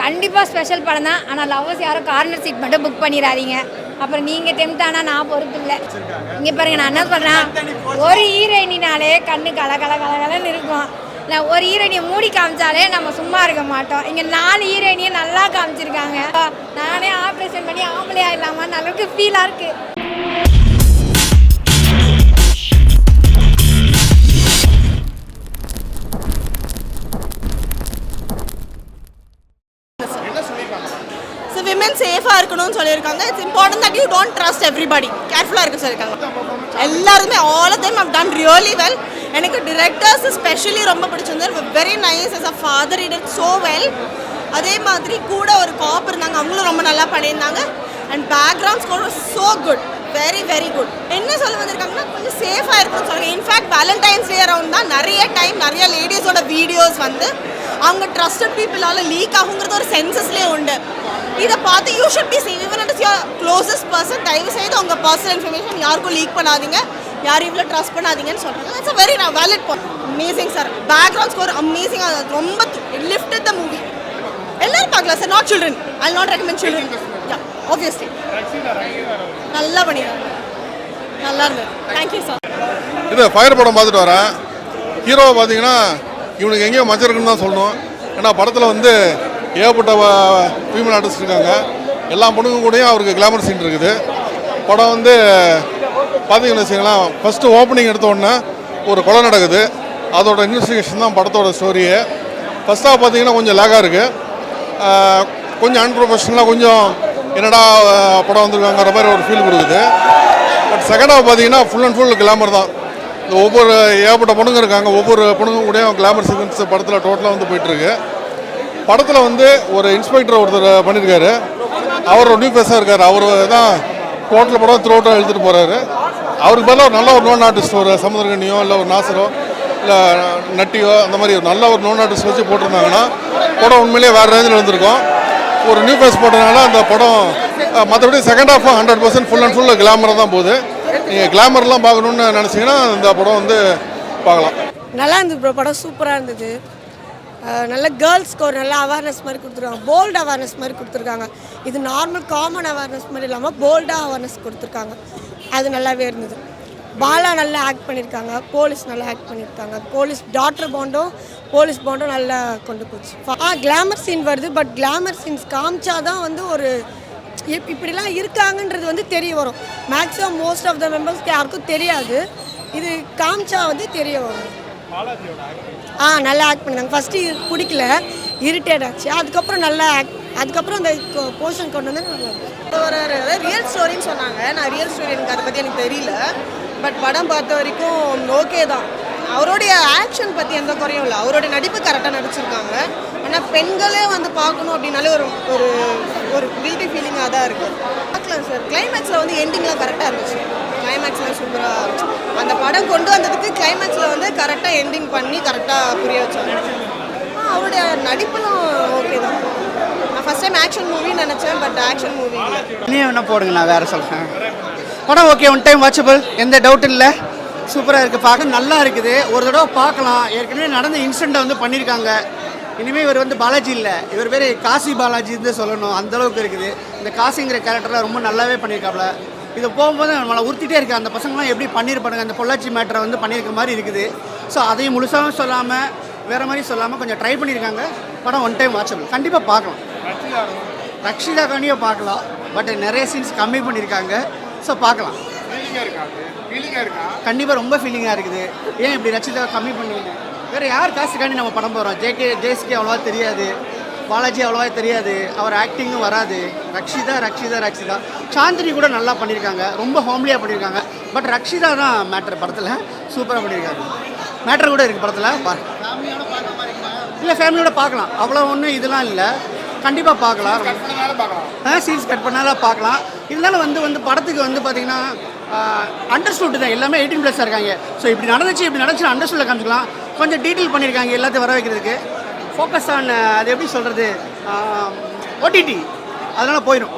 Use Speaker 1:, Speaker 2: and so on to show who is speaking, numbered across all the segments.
Speaker 1: கண்டிப்பாக ஸ்பெஷல் படம் தான். ஆனால் லவ்வர்ஸ் யாரும் கார்னர் சீட் மட்டும் புக் பண்ணிடாதீங்க. அப்புறம் நீங்கள் டெம்ட் ஆனால் நான் பொறுப்பு இல்லை. இங்கே பாருங்க நான் என்ன சொல்கிறேன் ஒரு ஹீரோயினாலே கண்ணு கல கல கலகலன்னு இருக்கும். நான் ஒரு ஹீரோயினியை மூடி காமிச்சாலே நம்ம சும்மா இருக்க மாட்டோம். இங்கே நாலு ஹீரோயினியை நல்லா காமிச்சிருக்காங்க. நானே ஆப்ரேஷன் பண்ணி ஆம்பளை இல்லாமல் அளவுக்கு ஃபீலாக இருக்குது
Speaker 2: சொல்லியிருக்காங்க it's important that you don't trust everybody கேர்ஃபுல்லாக இருக்க சொல்லியிருக்காங்க எல்லாருமே all of them have done really well எனக்கு டிரெக்டர்ஸ் ஸ்பெஷலி ரொம்ப பிடிச்சிருந்தது. Very nice as a father it it so well அதே மாதிரி கூட ஒரு காப் இருந்தாங்க. அவங்களும் ரொம்ப நல்லா பண்ணியிருந்தாங்க. And background score so good very very good என்ன சொல்ல வந்திருக்காங்கன்னா கொஞ்சம் சேஃபாக இருக்கும்னு சொல்லுங்கள் இன்ஃபேக்ட் வேலண்டைன்ஸ் டே அரௌண்ட் தான் நிறைய டைம் நிறைய லேடிஸோட வீடியோஸ் வந்து அவங்க ட்ரஸ்டட் பீப்புளால லீக் ஆகுங்கிறது ஒரு சென்சஸ்லேயே உண்டு. இதை பார்த்து you should be save even it's your closest person தயவு செய்து உங்கள் பர்சனல் இன்ஃபர்மேஷன் யாருக்கும் லீக் பண்ணாதீங்க. யாரும் இவ்வளோ ட்ரஸ்ட் பண்ணாதீங்கன்னு சொல்கிறாங்க it's a very valid point amazing sir background score அமேசிங்காக ரொம்ப லிஃப்ட் த மூவி எல்லாரும் பார்க்கலாம் sir not children I not recommend children yeah obviously நல்லா பண்ணிடுறாங்க நல்லா இருந்தது. தேங்க்யூ சார்
Speaker 3: இது ஃபயர் படம் பார்த்துட்டு வரேன். ஹீரோவை பார்த்தீங்கன்னா இவனுக்கு எங்கேயோ மச்சம் இருக்குன்னு தான் சொல்லணும். ஏன்னா படத்தில் வந்து ஏகப்பட்ட ஃபீமேல் ஆர்டிஸ்ட் இருக்காங்க. எல்லா பொண்ணுங்க கூடயும் அவருக்கு கிளாமர் சீன் இருக்குது. படம் வந்து பார்த்தீங்கன்னு வச்சுங்களேன் ஃபஸ்ட்டு ஓப்பனிங் எடுத்த உடனே ஒரு கொலை நடக்குது. அதோட இன்வெஸ்டிகேஷன் தான் படத்தோட ஸ்டோரியே ஃபஸ்ட்டாக பார்த்தீங்கன்னா கொஞ்சம் லேகாக இருக்குது கொஞ்சம் அன்ப்ரொஃபஷனலாக கொஞ்சம் என்னடா படம் வந்திருக்காங்கிற மாதிரி ஒரு ஃபீல் கொடுக்குது. பட் செகண்டாக பார்த்தீங்கன்னா ஃபுல் அண்ட் ஃபுல் கிளாமர் தான். ஒவ்வொரு ஏகப்பட்ட பொண்ணுங்க இருக்காங்க. ஒவ்வொரு பொண்ணுங்க கூடயும் கிளாமர் சீக்வன்ஸ் படத்தில் டோட்டலாக வந்து போயிட்டுருக்கு. படத்தில் வந்து ஒரு இன்ஸ்பெக்டர் ஒருத்தர் பண்ணியிருக்காரு அவர் ஒரு நியூ ஃபேஸாக இருக்கார். அவர் தான் டோட்டல் படம் த்ரூ அவுட்டாக எழுதிட்டு போகிறாரு அவருக்கு பதிலாக ஒரு நல்ல ஒரு நோன் ஆர்டிஸ்ட் ஒரு சமுதிரகனியோ இல்லை ஒரு நாசரோ இல்லை நட்டியோ அந்த மாதிரி ஒரு நல்ல ஒரு நோன் ஆர்டிஸ்ட் வச்சு போட்டிருந்தாங்கன்னா படம் உண்மையிலேயே வேறு ரேஞ்சில் வந்திருக்கும். ஒரு நியூ ஃபேஸ் போட்டதுனால அந்த படம் மற்றபடி second half hundred percent full and full கிளாமராக தான் போகுது. நீங்கள் கிளாமர்லாம் பார்க்கணுன்னு நினச்சிங்கன்னா இந்த படம் வந்து பார்க்கலாம்.
Speaker 4: நல்லா இருந்தது ப்ரோ படம் சூப்பராக இருந்தது. நல்ல கேர்ள்ஸ்க்கு ஒரு நல்ல அவேர்னஸ் மாதிரி கொடுத்துருக்காங்க. போல்டு அவேர்னஸ் மாதிரி கொடுத்துருக்காங்க. இது நார்மல் காமன் அவேர்னஸ் மாதிரி இல்லாமல் போல்டாக அவேர்னஸ் கொடுத்துருக்காங்க. அது நல்லாவே இருந்தது. பாலா நல்லா ஆக்ட் பண்ணியிருக்காங்க போலீஸ் நல்லா ஆக்ட் பண்ணியிருக்காங்க போலீஸ் டாக்டர் பாண்டும் போலீஸ் பாண்டும் நல்லா கொண்டு போச்சு. ஆ கிளாமர் சீன் வருது பட் கிளாமர் சீன்ஸ் காமிச்சாதான் வந்து ஒரு இப் இப்படிலாம் இருக்காங்கன்றது வந்து தெரிய வரும். மேக்ஸிமம் மோஸ்ட் ஆஃப் த மெம்பர்ஸ்க்கு யாருக்கும் தெரியாது. இது காமிச்சா வந்து தெரிய வரும். ஆ நல்லா ஆக்ட் பண்ணாங்க ஃபஸ்ட்டு பிடிக்கல. இரிட்டேட் ஆச்சு. அதுக்கப்புறம் நல்லா ஆக்ட் அதுக்கப்புறம் அந்த போர்ஷன் கொண்டு வந்து நல்லா
Speaker 2: ரியல் ஸ்டோரின்னு சொன்னாங்க. நான் ரியல் ஸ்டோரி எனக்கு அதை பற்றி எனக்கு தெரியல. பட் படம் பார்த்த வரைக்கும் ஓகே தான். அவருடைய ஆக்ஷன் பற்றி எந்த குறையும் இல்லை. அவருடைய நடிப்பு கரெக்டாக நடிச்சிருக்காங்க. ஆனால் பெண்களே வந்து பார்க்கணும் அப்படின்னாலே ஒரு ஒரு ஒரு கில்ட்டி ஃபீலிங்காக தான் இருக்குது பார்க்கலாம் சார் கிளைமேக்ஸில் வந்து எண்டிங்லாம் கரெக்டாக இருந்துச்சு. கிளைமேக்ஸில் சூப்பராக அந்த படம் கொண்டு வந்ததுக்கு கிளைமேக்ஸில் வந்து கரெக்டாக எண்டிங் பண்ணி கரெக்டாக புரிய வச்சாங்க. அவருடைய நடிப்பெல்லாம் ஓகே தான். நான் ஃபஸ்ட் டைம் ஆக்ஷன் மூவின்னு நினச்சேன் பட் ஆக்ஷன் மூவி இல்லை.
Speaker 5: நீ வேணா போடுங்க நான் வேறு சொல்கிறேன் படம் ஓகே ஒன் டைம் வாட்சபிள் எந்த டவுட்டும் இல்லை. சூப்பராக இருக்குது பார்க்க நல்லா இருக்குது. ஒரு தடவை பார்க்கலாம். ஏற்கனவே நடந்த இன்சிடெண்ட்டை வந்து பண்ணியிருக்காங்க இனிமேல் இவர் வந்து பாலாஜி இல்லை. இவர் பேர் காசி பாலாஜி தான் சொல்லணும். அந்த அளவுக்கு இருக்குது. இந்த காசிங்கிற கேரக்டரை ரொம்ப நல்லாவே பண்ணியிருக்காப்ல இது போகும்போது நம்மளை உறுத்திட்டே இருக்குது அந்த பசங்களாம் எப்படி பண்ணியிருப்பானுங்க அந்த பொள்ளாச்சி மேட்டரை வந்து பண்ணியிருக்க மாதிரி இருக்குது. ஸோ அதையும் முழுசாகவும் சொல்லாமல் வேறு மாதிரி சொல்லாமல் கொஞ்சம் ட்ரை பண்ணியிருக்காங்க படம் ஒன் டைம் வாட்சபிள் கண்டிப்பாக பார்க்கலாம். ரக்ஷிதா காண்டியும் பார்க்கலாம். பட் நிறைய சீன்ஸ் கம்மி பண்ணியிருக்காங்க ஸோ பார்க்கலாம். கண்டிப்பாக ரொம்ப ஃபீலிங்காக இருக்குது. ஏன் இப்படி ரக்ஷிதா கம்மி பண்ணீங்க? வேறு யார் காசுக்காண்டி நம்ம படம் போகிறோம் ஜேகே ஜேஸ்கே அவ்வளோவா தெரியாது. பாலாஜி அவ்வளோவா தெரியாது. அவர் ஆக்டிங்கும் வராது. ரக்ஷிதா ரக்ஷிதா ரக்ஷிதா. சாந்தினி கூட நல்லா பண்ணியிருக்காங்க ரொம்ப ஹோம்லியாக பண்ணியிருக்காங்க பட் ரக்ஷிதா தான் மேட்ரு படத்தில். சூப்பராக பண்ணியிருக்காங்க மேட்ரு கூட இருக்குது படத்தில். இல்லை ஃபேமிலியோட பார்க்கலாம். அவ்வளோ ஒன்றும் இதெல்லாம் இல்லை. கண்டிப்பாக பார்க்கலாம். ஆ சீன்ஸ் கட் பண்ணாலும் பார்க்கலாம். இருந்தாலும் வந்து வந்து படத்துக்கு வந்து பார்த்தீங்கன்னா அண்டர்ஸ்டூட் தான். எல்லாமே எயிட்டீன் ப்ளஸ் இருக்காங்க. ஸோ இப்படி நடந்துச்சு இப்படி நடந்துச்சு அண்டர்ஸ்டூடில் காமிச்சிக்கலாம். கொஞ்சம் டீட்டெயில் பண்ணியிருக்காங்க எல்லாத்தையும் வர வைக்கிறதுக்கு. ஃபோக்கஸ் ஆன் அது எப்படி சொல்கிறது ஓடிடி அதனால் போயிடும்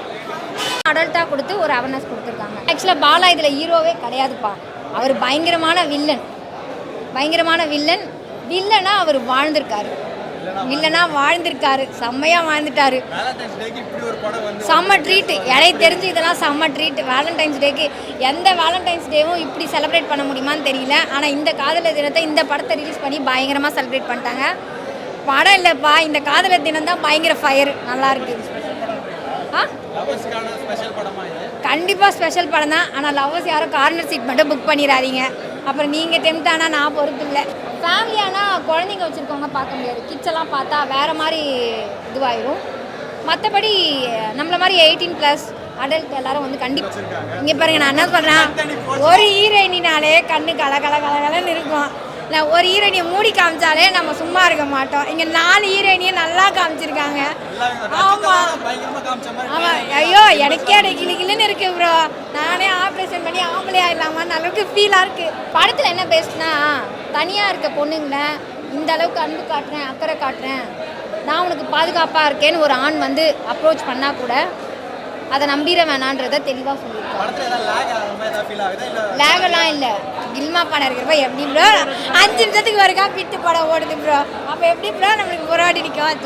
Speaker 1: அடல்ட்டாக கொடுத்து ஒரு அவேர்னஸ் கொடுத்துருக்காங்க. ஆக்சுவலாக பாலா இதில் ஹீரோவே கிடையாதுப்பா. அவர் பயங்கரமான வில்லன் பயங்கரமான வில்லன் வில்லனாக அவர் வாழ்ந்திருக்காரு. இல்லைன்னா வாழ்ந்திருக்காரு. செம்மையாக வாழ்ந்துட்டாரு. செம்ம ட்ரீட் எனக்கு தெரிஞ்சு இதெல்லாம் செம்ம ட்ரீட் வேலண்டைன்ஸ் டேக்கு எந்த வேலண்டைன்ஸ் டேவும் இப்படி செலிப்ரேட் பண்ண முடியுமான்னு தெரியல. ஆனால் இந்த காதலர் தினத்தை இந்த படத்தை ரிலீஸ் பண்ணி பயங்கரமாக செலிப்ரேட் பண்ணிட்டாங்க. படம் இல்லைப்பா. இந்த காதலர் தினம் தான் பயங்கர ஃபயர் நல்லா இருக்கு. ஆ? கண்டிப்பாக ஸ்பெஷல் படம் தான். ஆனால் லவ்வர்ஸ் யாரும் கார்னர் சீட் மட்டும் புக் பண்ணிடாதீங்க. அப்புறம் நீங்கள் டெம்ட் ஆனால் நான் பொறுப்பு இல்லை. ஃபேமிலியானா குழந்தைங்க வச்சுருக்கவங்க பார்க்க முடியாது. கிட்ஸ் எல்லாம் பார்த்தா வேறு மாதிரி இதுவாயிரும். மற்றபடி நம்மள மாதிரி எயிட்டீன் ப்ளஸ் அடல்ட் எல்லாரும் வந்து கண்டிப்பாக இங்கே பாருங்க நான் என்ன சொல்கிறேன் ஒரு ஹீரோயினாலே கண்ணு கல கல கல கலன்னு இருக்கும். நான் ஒரு ஹீரோயினியை மூடி காமிச்சாலே நம்ம சும்மா இருக்க மாட்டோம். இங்கே நாலு ஹீரோயினியை நல்லா காமிச்சிருக்காங்க. ஆமாம்
Speaker 6: பயங்கரமா காமிச்ச மாதிரி
Speaker 1: ஆமா. ஐயோ எனக்கே அடை கிளி கிளின்னு இருக்கு ப்ரோ நானே ஆப்ரேஷன் பண்ணி ஆம்பளை ஆயிடலாமான்னு அளவுக்கு ஃபீலாக இருக்கு. படத்தில் என்ன பேசுனா தனியாக இருக்க பொண்ணுங்கள இந்த அளவுக்கு அன்பு காட்டுறேன் அக்கறை காட்டுறேன். நான் உனக்கு பாதுகாப்பாக இருக்கேன்னு ஒரு ஆண் வந்து அப்ரோச் பண்ணால் கூட அதை நம்பிட வேணான்றதை தெளிவாக
Speaker 6: இல்ல
Speaker 1: லேகெல்லாம் இல்லை. கில்மா படம் இருக்கிறப்ப எப்படி ப்ரோ அஞ்சு நிமிஷத்துக்கு ஒருக்கா பிட்டு படம் ஓடுது ப்ரோ அப்போ எப்படி ப்ரோ நம்மளுக்கு புறாடி நிற்கும்